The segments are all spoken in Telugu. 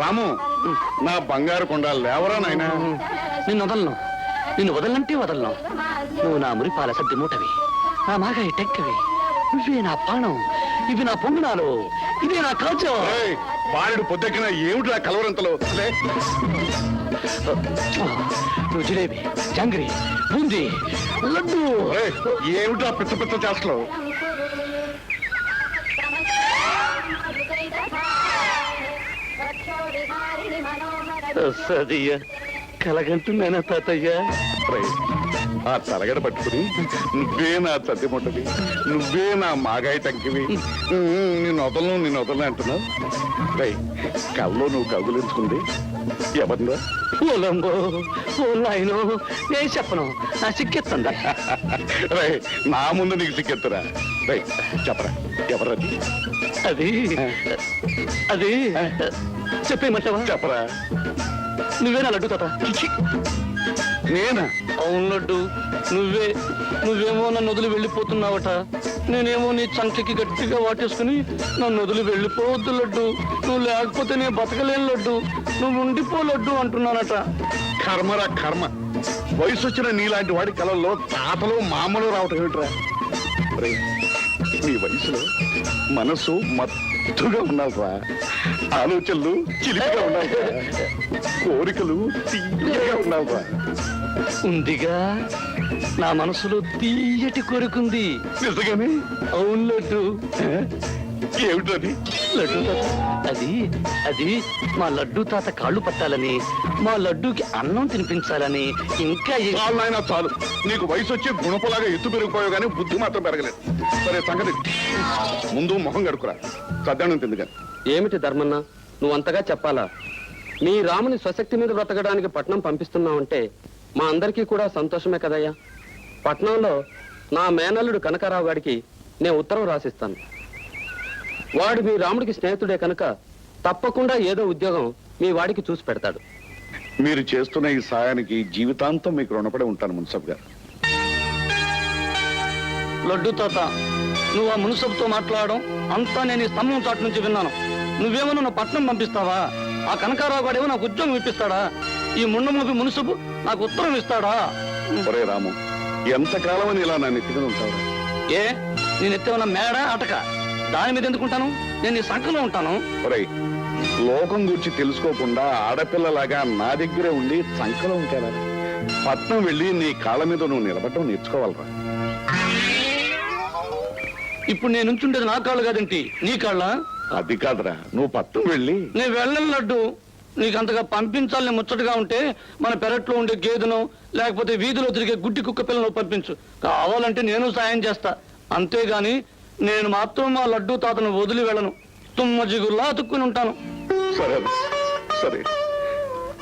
రాము నా బంగారు కొండ లేవరా నాయనా? నిన్ను వదలను. నిన్ను వదలంటే వదలను. నువ్వు నా మురిపాల సద్ది మూటవి నా మాగాయి టెక్కవి. నువ్వే నా పాణం. ఇవి నా పొంగునాలు. ఇదే నా కాచం బాలుడు పొద్దెక్కిన ఏమిటి కలవరంతలో? లే. నువ్వు జిలేబీ జంగ్రీ బూందీ లడ్డు. ఏమిటా పిచ్చ పిచ్చ చేస్తలు సదియ్య కలగంటున్నానా తాతయ్య? ఆ తలగడ పట్టుకుని నువ్వే నా చద్దిముట్టది నువ్వే నా మాగాయి టంకివి. నేను వదలను నేను వదలను అంటున్నావు. రై కల్లో నువ్వు కగులించుకుంది ఎవరిదా ఓలంబో ఓ నాయనో నేను చెప్పను నా సిక్కెత్తందా రై నా ముందు నీకు సిక్కెత్తురా రై చెప్పరా ఎవరది అది అది చెప్పేయమంటావా? చెప్పరా. నువ్వే నా లడ్డు తాత. నేనా? అవును లడ్డు. నువ్వే నువ్వేమో నన్ను వదిలి వెళ్ళిపోతున్నావట. నేనేమో నీ చంకకి గట్టిగా వాటేసుకుని నన్ను వదిలి వెళ్ళిపోవద్దు లడ్డు. నువ్వు లేకపోతే నేను బతకలేను లడ్డు. నువ్వు ఉండిపో లడ్డు అంటున్నానట. కర్మరా కర్మ. వయసు వచ్చిన నీలాంటి వాడి కళల్లో తాతలు మామలు రావటం ఏమిట్రా? నీ వయసులో మనసు మత్తుగా ఉన్నావురా ఆలోచనలు చిలిపిగా ఉన్నావురా కోరికలు తీయగా ఉన్నావురా ఉందిగా నా మనసులో తీయటి కోరుకుంది నిజంగానే? అవును లడ్డు? ఏమిటది? లడ్డు తాత. అది అది మా లడ్డు తాత కాళ్ళు పట్టాలని మా లడ్డూకి అన్నం తినిపించాలని ఇంకా ఏ- చాలు నాయనా చాలు. నీకు వయసు వచ్చే గుణపలాగా ఎత్తు పెరిగిపోయావు కానీ బుద్ధి మాత్రం పెరగలేదు. సరే సంగతి ముందు మొహం గడుకురా సద్దానం తిందుగా. ఏమిటి ధర్మన్న? నువ్వు అంతగా చెప్పాలా? మీ రాముని స్వశక్తి మీద బ్రతకడానికి పట్నం పంపిస్తున్నావంటే మా అందరికీ కూడా సంతోషమే కదయ్యా. పట్నంలో నా మేనల్లుడు కనకారావు గారికి నేను ఉత్తరం రాసిస్తాను. వాడు మీ రాముడికి స్నేహితుడే కనుక తప్పకుండా ఏదో ఉద్యోగం మీ వాడికి చూసి పెడతాడు. మీరు చేస్తున్న ఈ సాయానికి జీవితాంతం మీకు రుణపడి ఉంటాను మున్సబ్ గారు. లడ్డు తాత నువ్వు ఆ మునుసబుతో మాట్లాడడం అంతా నేను ఈ స్తంభం చాటు నుంచి విన్నాను. నువ్వేమో నన్ను పట్నం పంపిస్తావా? ఆ కనకారావు గాడేమో నాకు ఉద్యోగం ఇప్పిస్తాడా? ఈ ముండమూపి మునుసబు నాకు ఉత్తరం ఇస్తాడా? ఒరే రాము ఎంతకాలం అని ఇలా నన్ను ఎత్తుకుని ఉంటావు ఏ? నేను ఎత్తేమన్నా మేడ అటక దాని మీద ఎందుకుంటాను నేను నీ సంఖలో ఉంటాను. లోకం గురించి తెలుసుకోకుండా ఆడపిల్లలాగా నా దగ్గరే ఉండి సంకలో ఉంటారా పట్నం వెళ్ళి నీ కాళ్ళ మీద నువ్వు నిలబడటం నేర్చుకోవాలరా. ఇప్పుడు నేను ఉంచుండేది నా కాళ్ళు కాదేంటి? నీ కాళ్ళ? అది కాదురా నువ్వు పట్నం వెళ్ళి. నేను వెళ్ళను లడ్డు నీకు అంతగా పంపించాలని ముచ్చటగా ఉంటే మన పెరట్లో ఉండే గేదెను లేకపోతే వీధిలో తిరిగే గుడ్డి కుక్క పిల్లను పంపించు. కావాలంటే నేను సాయం చేస్తా. అంతేగాని నేను మాత్రం మా లడ్డు తాతను వదిలి వెళ్ళను. తుమ్మ జిగుల్లా అతుక్కుని ఉంటాను. సరే సరే.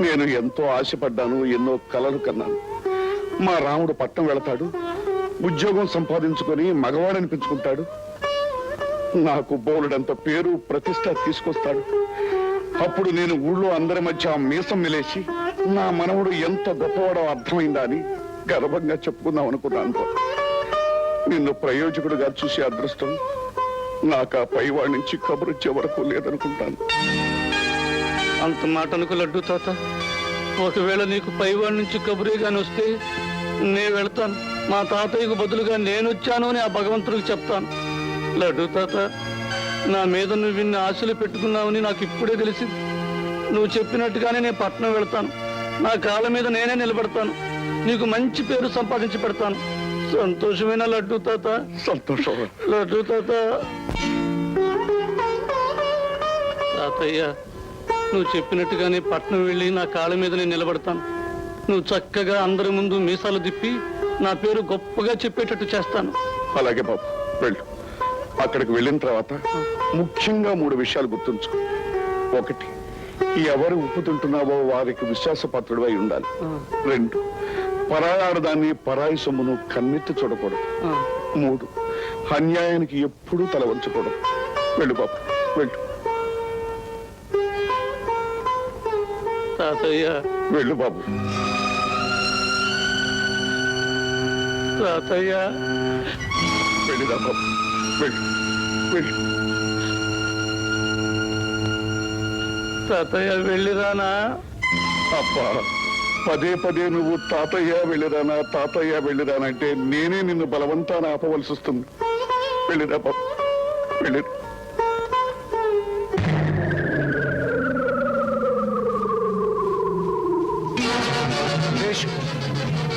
నేను ఎంతో ఆశపడ్డాను ఎన్నో కలలు కన్నాను. మా రాముడు పట్నం వెళతాడు ఉద్యోగం సంపాదించుకొని మగవాడనిపించుకుంటాడు. నాకు బౌలుడంత పేరు ప్రతిష్ట తీసుకొస్తాడు. అప్పుడు నేను ఊళ్ళో అందరి మధ్య మీసం మిలేసి నా మనవడు ఎంత గొప్పవాడో అర్థమైందా అని గర్వంగా చెప్పుకుందాం అనుకున్నాను. నిన్ను ప్రయోజకుడుగా చూసే అదృష్టం నాకు ఆ పైవాడి నుంచి కబురొచ్చే వరకు లేదనుకుంటాను. అంత మాట అనుకో లడ్డు తాత. ఒకవేళ నీకు పైవాడి నుంచి కబురే కానీ వస్తే నేను వెళ్తాను. మా తాతయ్యకు బదులుగా నేను వచ్చాను అని ఆ భగవంతుడికి చెప్తాను. లడ్డు తాత నా మీద నువ్వు ఇన్ని ఆశలు పెట్టుకున్నావని నాకు ఇప్పుడే తెలిసింది. నువ్వు చెప్పినట్టుగానే నేను పట్నం వెళ్తాను. నా కాళ్ళ మీద నేనే నిలబడతాను. నీకు మంచి పేరు సంపాదించి పెడతాను. సంతోషమైన లడ్డు తాత. సంతోషం. లడ్డు తాత. తాతయ్య నువ్వు చెప్పినట్టుగానే పట్నం వెళ్ళి నా కాళ్ళ మీద నేను నిలబడతాను. నువ్వు చక్కగా అందరి ముందు మీసాలు తిప్పి నా పేరు గొప్పగా చెప్పేటట్టు చేస్తాను. అలాగే బాబు వెళ్ళు. అక్కడికి వెళ్ళిన తర్వాత ముఖ్యంగా మూడు విషయాలు గుర్తుంచుకో. ఒకటి ఎవరు ఉప్పు తింటున్నావో వారికి విశ్వాసపాత్రుడు అయి ఉండాలి రెండు పరాయి ఆడదాన్ని పరాయి సొమ్మును కన్నెత్తి చూడకూడదు. మూడు అన్యాయానికి ఎప్పుడూ తల వంచకూడదు. వెళ్ళు బాబు వెళ్ళు. తాతయ్య. వెళ్ళు బాబు. తాతయ్య. వెళ్ళిరా బాబు వెళ్ళు వెళ్ళు. తాతయ్య వెళ్ళిరానా? అబ్బా. పదే పదే నువ్వు తాతయ్య వెళ్ళిరానా తాతయ్య వెళ్ళిరానంటే నేనే నిన్ను బలవంతాన ఆపవలసి వస్తుంది. వెళ్ళిరా బాబు. వెళ్ళిరా.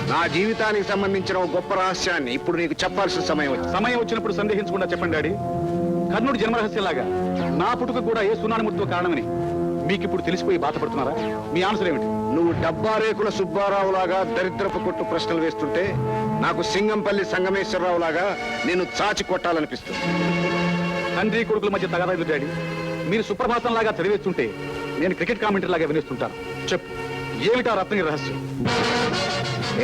నా జీవితానికి సంబంధించిన ఒక గొప్ప రహస్యాన్ని ఇప్పుడు నీకు చెప్పాల్సిన సమయం వచ్చింది. సమయం వచ్చినప్పుడు సందేహించకుండా చెప్పండి డాడీ. కర్ణుడి జన్మరహస్యంలాగా నా పుట్టుక కూడా ఏ సునానుమూర్తితో కారణమని. మీకు ఇప్పుడు తెలిసిపోయి బాధపడుతున్నారా? మీ ఆన్సర్ ఏమిటి? నువ్వు డబ్బా రేకుల సుబ్బారావు లాగా దరిద్రపు కొట్టు ప్రశ్నలు వేస్తుంటే నాకు సింగంపల్లి సంగమేశ్వరరావు లాగా నేను చాచి కొట్టాలనిపిస్తుంది. తండ్రి కొడుకుల మధ్య తగాదాలు డాడీ? మీరు సుప్రభాతం లాగా చదివేస్తుంటే నేను క్రికెట్ కామెంటరీ లాగా వినేస్తుంటాను. చెప్పు ఏమిటా రత్నగిరి రహస్యం?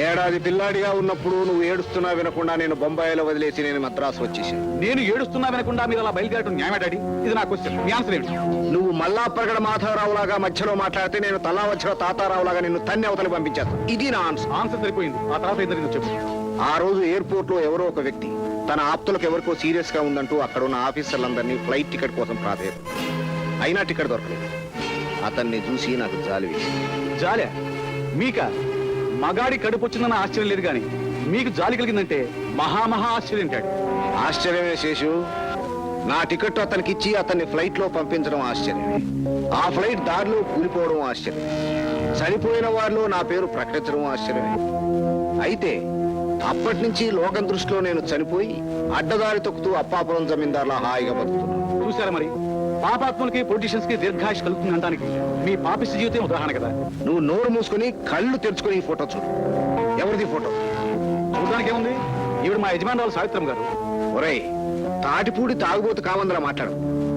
ఏడాది పిల్లాడిగా ఉన్నప్పుడు నువ్వు ఏడుస్తున్నా వినకుండా నేను బొంబాయిలో వదిలేసి నేను మద్రాసు వచ్చేసాను. నేను ఏడుస్తున్నా వినకుండా మీరు అలా బయలుదేరటం న్యాయమే డాడీ? ఇది నా క్వశ్చన్ మీ ఆన్సర్ ఏమిటి? నువ్వు మల్లా ప్రగడ మాధవరావు లాగా మధ్యలో మాట్లాడితే నేను తల్లా వచ్చిన తాతారావు లాగా నిన్ను తన్ని అవతలి పంపించేస్తాను ఇది నా ఆన్సర్ ఆన్సర్ సరిపోయింది. ఆ తర్వాత జరిగిందో చెప్పు. ఆ రోజు ఎయిర్పోర్ట్లో ఎవరో ఒక వ్యక్తి తన ఆప్తులకు ఎవరికో సీరియస్గా ఉందంటూ అక్కడ ఉన్న ఆఫీసర్లందరినీ ఫ్లైట్ టికెట్ కోసం ప్రాధేయపడు అయినా టికెట్ దొరకలేదు. అతన్ని చూసి నాకు జాలి వేసింది. జాలే? మీక? మగాడి కడుపు వచ్చిందన్న ఆశ్చర్యం లేదు కానీ మీకు జాలి కలిగిందంటే మహామహా ఆశ్చర్యం డాడీ ఆశ్చర్యమే శేషు. నా టికెట్ అతనికి ఇచ్చి అతన్ని ఫ్లైట్లో పంపించడం ఆశ్చర్యమే. ఆ ఫ్లైట్ దారిలో కూలిపోవడం ఆశ్చర్యమే. చనిపోయిన వారిలో నా పేరు ప్రకటించడం ఆశ్చర్యమే. అయితే అప్పటి నుంచి లోకం దృష్టిలో నేను చనిపోయి అడ్డదారి తొక్కుతూ అప్పాపురం జమీందార్లా హాయిగా బతుకుతున్నాను. చూసారా మరి? పాపాత్ములకి పొలిటీషియన్స్కి దీర్ఘాయుష్ కలుగుతుంది అనడానికి మీ పాపిష్టి జీవితం ఉదాహరణ కదా. నువ్వు నోరు మూసుకొని కళ్ళు తెరుచుకొని ఈ ఫోటో చూడు. ఎవరిది ఫోటో? చూడడానికి ఏముంది ఈవిడ మా యజమానురాలు సావిత్రం గారు. ఒరేయ్ తాటిపూడి తాగుబోతు కావందరా మాట్లాడు.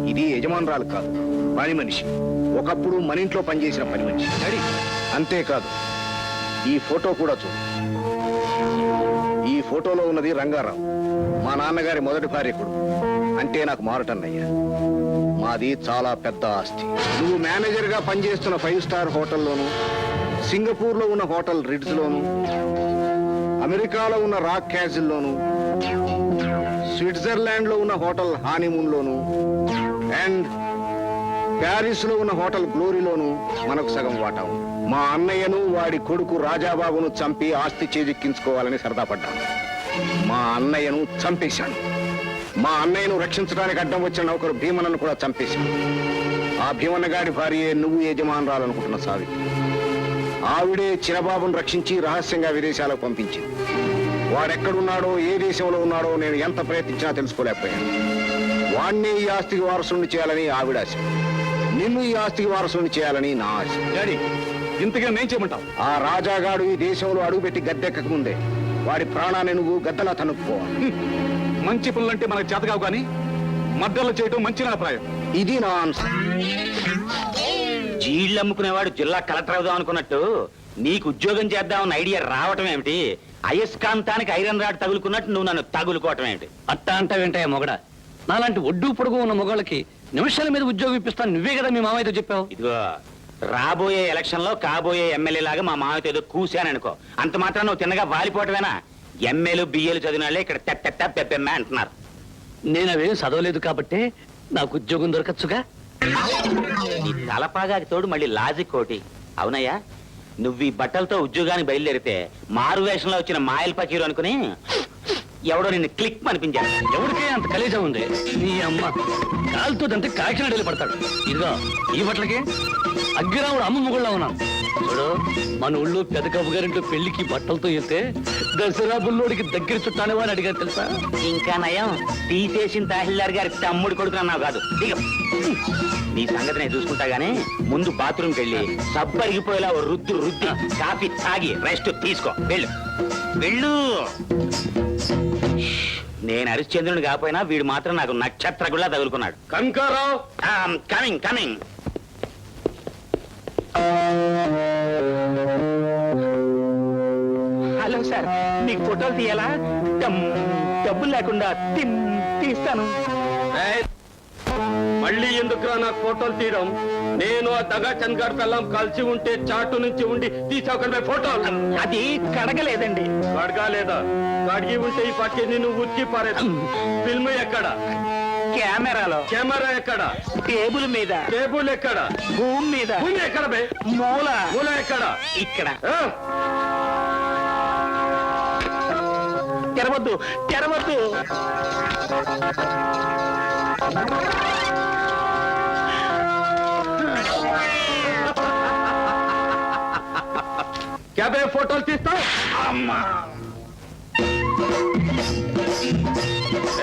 ఇది యజమానురాలు కాదు పని మనిషి. ఒకప్పుడు మన ఇంట్లో పనిచేసిన పని మనిషి. డాడీ. అంతేకాదు ఈ ఫోటో కూడా చూడు. ఈ ఫోటోలో ఉన్నది రంగారావు మా నాన్నగారి మొదటి భార్య కొడుకు. అంటే నాకు మారటన్నయ్యా. మాది చాలా పెద్ద ఆస్తి. నువ్వు మేనేజర్గా పనిచేస్తున్న ఫైవ్ స్టార్ హోటల్లోను సింగపూర్లో ఉన్న హోటల్ రిడ్స్ లోను అమెరికాలో ఉన్న రాక్ క్యాజిల్ లోను స్విట్జర్లాండ్లో ఉన్న హోటల్ హానీమూన్ లోను అండ్ ప్యారిస్లో ఉన్న హోటల్ గ్లోరీలోను మనకు సగం వాటా మా అన్నయ్యను వాడి కొడుకు రాజాబాబును చంపి ఆస్తి చేజిక్కించుకోవాలని సరదా పడ్డాను. మా అన్నయ్యను చంపేశాను. మా అన్నయ్యను రక్షించడానికి అడ్డం వచ్చిన నౌకరు భీమనను కూడా చంపేశాను ఆ భీమన్న గాడి భార్యే నువ్వు యజమానురాలనుకుంటున్న సావి. ఆవిడే చిరబాబును రక్షించి రహస్యంగా విదేశాలకు పంపించింది. వాడెక్కడున్నాడో ఏ దేశంలో ఉన్నాడో నేను ఎంత ప్రయత్నించినా తెలుసుకోలేకపోయాను. వాణ్ణి ఈ ఆస్తికి వారసుని చేయాలని ఆవిడ ఆశ. నిన్ను ఈ ఆస్తికి వారసుని చేయాలని నా ఆశ. డాడీ ఇంతగా నేను చేయమంటావు? ఆ రాజాగాడు ఈ దేశంలో అడుగుపెట్టి గద్దెక్కక ముందే వాడి ప్రాణాన్ని నువ్వు గద్దలా తనుక్కోవాలి మంచి పనులంటే మనకు చేతకావు కానీ మద్దలు చేయడం మంచి నా అభిప్రాయం. ఇది నా ఆన్సర్ జీళ్ళు అమ్ముకునేవాడు జిల్లా కలెక్టర్ అవుదాం అనుకున్నట్టు నీకు ఉద్యోగం చేద్దామన్న ఐడియా రావటం ఏమిటి? అయస్కాంతానికి ఐరన్ రాడ్ తగులుకున్నట్టు నువ్వు నన్ను తగులుకోవటం ఏమిటి? అట్టా అంటావేంటయ్య మొగడ? నాలాంటి ఒడ్డు పొడుగు ఉన్న మొగాళ్ళకి నిమిషాల మీద ఉద్యోగం ఇప్పిస్తాను నువ్వే కదా మీ మామయ్యతో చెప్పావు. ఇదిగో రాబోయే ఎలక్షన్లో కాబోయే ఎమ్మెల్యే లాగా మా మామతో ఏదో కూశాననుకో. అంత మాత్రం నువ్వు తిన్నగా వాలిపోవటమేనా? ఎమ్మెల్యేలు బియ్యలు చదివిన వాళ్ళే ఇక్కడ తెట్ట పెద్దమ్మ అంటున్నారు. నేను అవేం చదవలేదు కాబట్టి నాకు ఉద్యోగం దొరకచ్చుగా. ఈ తలపాగాకి తోడు మళ్ళీ లాజిక్ కోటి అవునయ్యా నువ్వు ఈ బట్టలతో ఉద్యోగానికి బయలుదేరితే మారు వేషంలో వచ్చిన మాయల్ పకీరు అనుకుని ఎవడో నిన్ను క్లిక్ అనిపించాడు. ఎవరికే అంత కలేజా ఉంది? నీ అమ్మ కాలుతో దంతే కాకినాడ వెళ్ళి పడతాడు. ఇదిగో ఈ బట్టలకి అగ్గిరాముడు అమ్మ ముగుళ్ళ ఉన్నాను చూడు మన ఊళ్ళో పెద్ద కబ్బు గారింటో పెళ్ళికి బట్టలతో వెళ్తే దసరా బుల్లోడికి దగ్గర చుట్టానే అని అడిగారు తెలుసా? ఇంకా నయం. తీసేసిన తహసీల్దార్ గారి తమ్ముడు కొడుకు అన్నావు కాదు. దిగ. నీ సంగతి నేను చూసుకుంటా గానీ ముందు బాత్రూమ్కి వెళ్ళి సబ్బు అరిగిపోయేలా ఓ రుద్దు రుద్ది కాఫీ తాగి రెస్ట్ తీసుకో. వెళ్ళు. వెళ్ళు. నేను హరిశ్చంద్రుని కాకపోయినా వీడు మాత్రం నాకు నక్షత్రగుల్లా తగులుకున్నాడు. Kanakarao. Coming coming hello sir మీకు ఫోటోలు తీయాలా? డబ్బులు లేకుండా తిన్ తీస్తాను. మళ్ళీ ఎందుకురా నాకు ఫోటోలు తీయడం? నేను ఆ దగా చంద్ గారి పిల్లం కలిసి ఉంటే చాటు నుంచి ఉండి తీసావు ఫోటోలు అది కడగలేదండి. కడగా లేదా కడిగి ఉంటే ఈ పట్టి నిన్ను ఉచ్చి పారేది ఫిల్మ్ ఎక్కడ? కెమెరాలో. కెమెరా ఎక్కడ? టేబుల్ మీద. టేబుల్ ఎక్కడ? భూమి మీద. భూమి ఎక్కడ బే? మూల. మూల ఎక్కడ? ఇక్కడ? తెరవద్దు. తెరవద్దు. క్యాబే ఫోటోలు తీస్తావు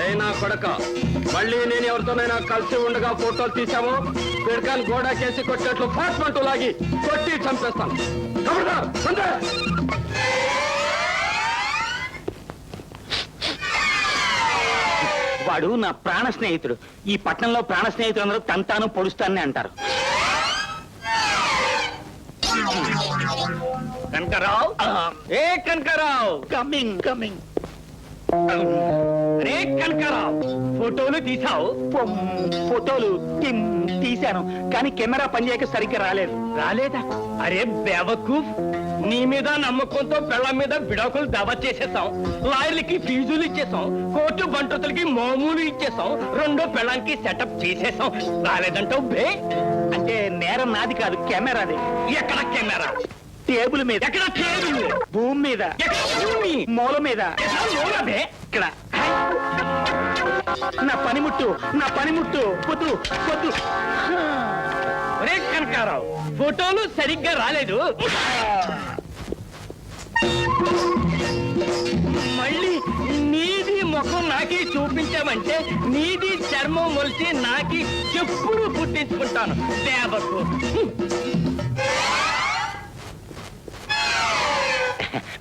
ఏ నా కొడక మళ్ళీ నేను ఎవరితోనైనా కలిసి ఉండగా ఫోటోలు తీసాము పిడకాన్ని గోడాకేసి కొట్టేట్లు ఫాస్ట్ మంటూ లాగి కొట్టి చంపేస్తాను! వాడు నా ప్రాణ స్నేహితుడు. ఈ పట్టణంలో ప్రాణ స్నేహితులు అందరూ తంతాను పొడుస్తానని అంటారు. కనకరావు. ఏ కనకరావు? కమింగ్ కమింగ్ రే కనకరావు. ఫోటోలు తీసావు ఫోటోలు తీశాను. కానీ కెమెరా పనిచేయక సరిగ్గా రాలేదు. రాలేదా? అరే బేవకూఫ్ నీ మీద నమ్మకంతో పిల్ల మీద బిడాకులు దావా చేసేసాం. లాయర్లకి ఫీజులు ఇచ్చేసాం. కోర్టు బంటుతులకి మామూలు ఇచ్చేసాం. రెండో పిల్లానికి సెటప్ చేసేసాం. రాలేదంటావు బే? అంటే నేరం నాది కాదు కెమెరాది. ఎక్కడ కెమెరా? టేబుల్ మీద. ఎక్కడ టేబుల్? భూమి మీద. ఎక్కడ భూమి? మూల మీద. ఇక్కడ. నా పనిముట్టు నా పనిముట్టు. వద్దు ఒరే కనకారావు ఫోటోలు సరిగ్గా రాలేదు. మళ్ళీ నీది ముఖం నాకి చూపించామంటే నీది చర్మం మొలిచి నాకి చెప్పుడు పుట్టించుకుంటాను. దేవకు.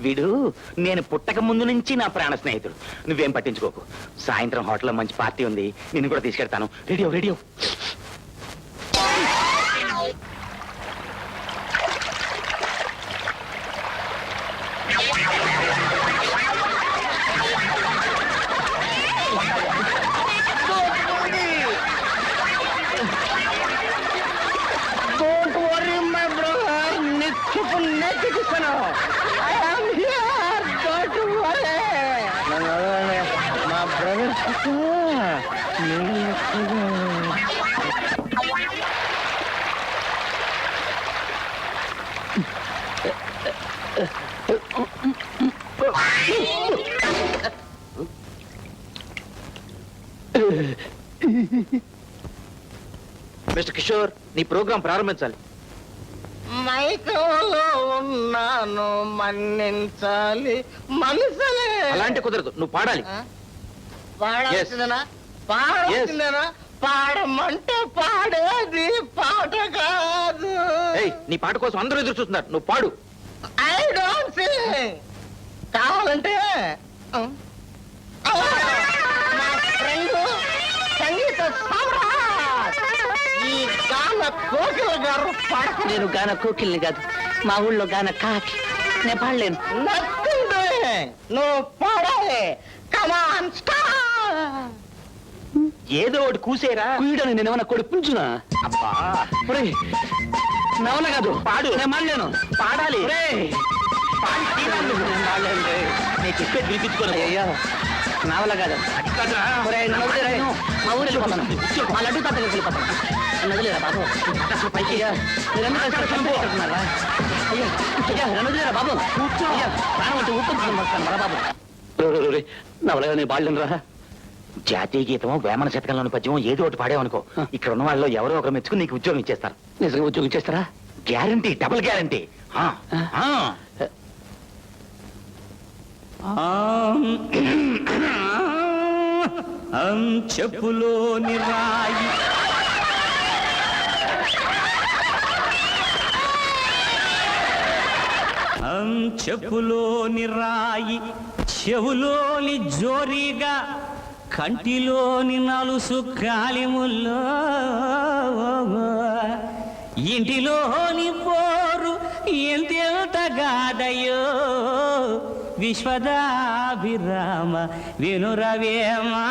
వీడు నేను పుట్టక ముందు నుంచి నా ప్రాణ స్నేహితుడు. నువ్వేం పట్టించుకోకు. సాయంత్రం హోటల్లో మంచి పార్టీ ఉంది. నిన్ను కూడా తీసుకెళ్తాను రెడీ రెడీ మిస్టర్ కిషోర్ నీ ప్రోగ్రాం ప్రారంభించాలి. మైకంలో ఉన్నాను మన్నించాలి. మనసులే అలాంటి కుదరదు నువ్వు పాడాలి. పాడాల్సిందేనా? పాడాల్సిందేనా పాడమంటే పాడేది పాట కాదు. ఏయ్ నీ పాట కోసం అందరూ ఎదురు చూస్తున్నారు. నువ్వు పాడు. ఐ డోంట్ సింగ్ కావాలంటే ఫ్రెండ్ సంగీత సమ్రాట్. ఈ గాన కోకిల గారు పడక నేను గాన కోకిల్ని కాదు మా ఊళ్ళో గాన కాకి. నేను పాడలేను. నువ్వు పాడాలి. కమాన్ స్టార్ ఏదో ఒకటి కూసేరా. కుయ్యడని నేను ఏమన్నా కొడుకుంటున్నా అబ్బా. ఒరేయ్, నవల కాదు. పాడు. నేను పాడలేను పాడాలి. పాడి తీరాలి. నేను పాడలేను రే. నేను చెప్పేది వినిపించుకోను. అయ్యయ్యో నవల కాదు. మా ఊరు వెళ్ళిపోతాను. మా లడ్డు తాత దగ్గరికి వెళ్ళిపోతాను. నన్ను వదిలేరా బాబు? అసలు పైకి. అయ్యా కలిసి అయ్యా అయ్యా నన్ను వదిలేరా బాబు? అయ్యా ప్రాణం అంటే ఊపిరి బాబు. నవల నేను పాడలేను రా. జాతీయ గీతమో వేమన శతకంలోని పద్యమో ఏదో ఒకటి పాడేవనుకో ఇక్కడ ఉన్న వాళ్ళు ఎవరో ఒకరు మెచ్చుకుని నీకు ఉద్యోగం ఇచ్చేస్తారు. నిజంగా ఉద్యోగం చేస్తారా గ్యారంటీ డబుల్ గ్యారంటీ చెప్పులోని రాయి చెప్పులోని రాయి చెవులోని జోరీగా కంటిలోని నలుసు కాలిముల్లో ఇంటిలోని పోరు ఎంతెంతగాదయో విశ్వదాభిరామ వినురవేమా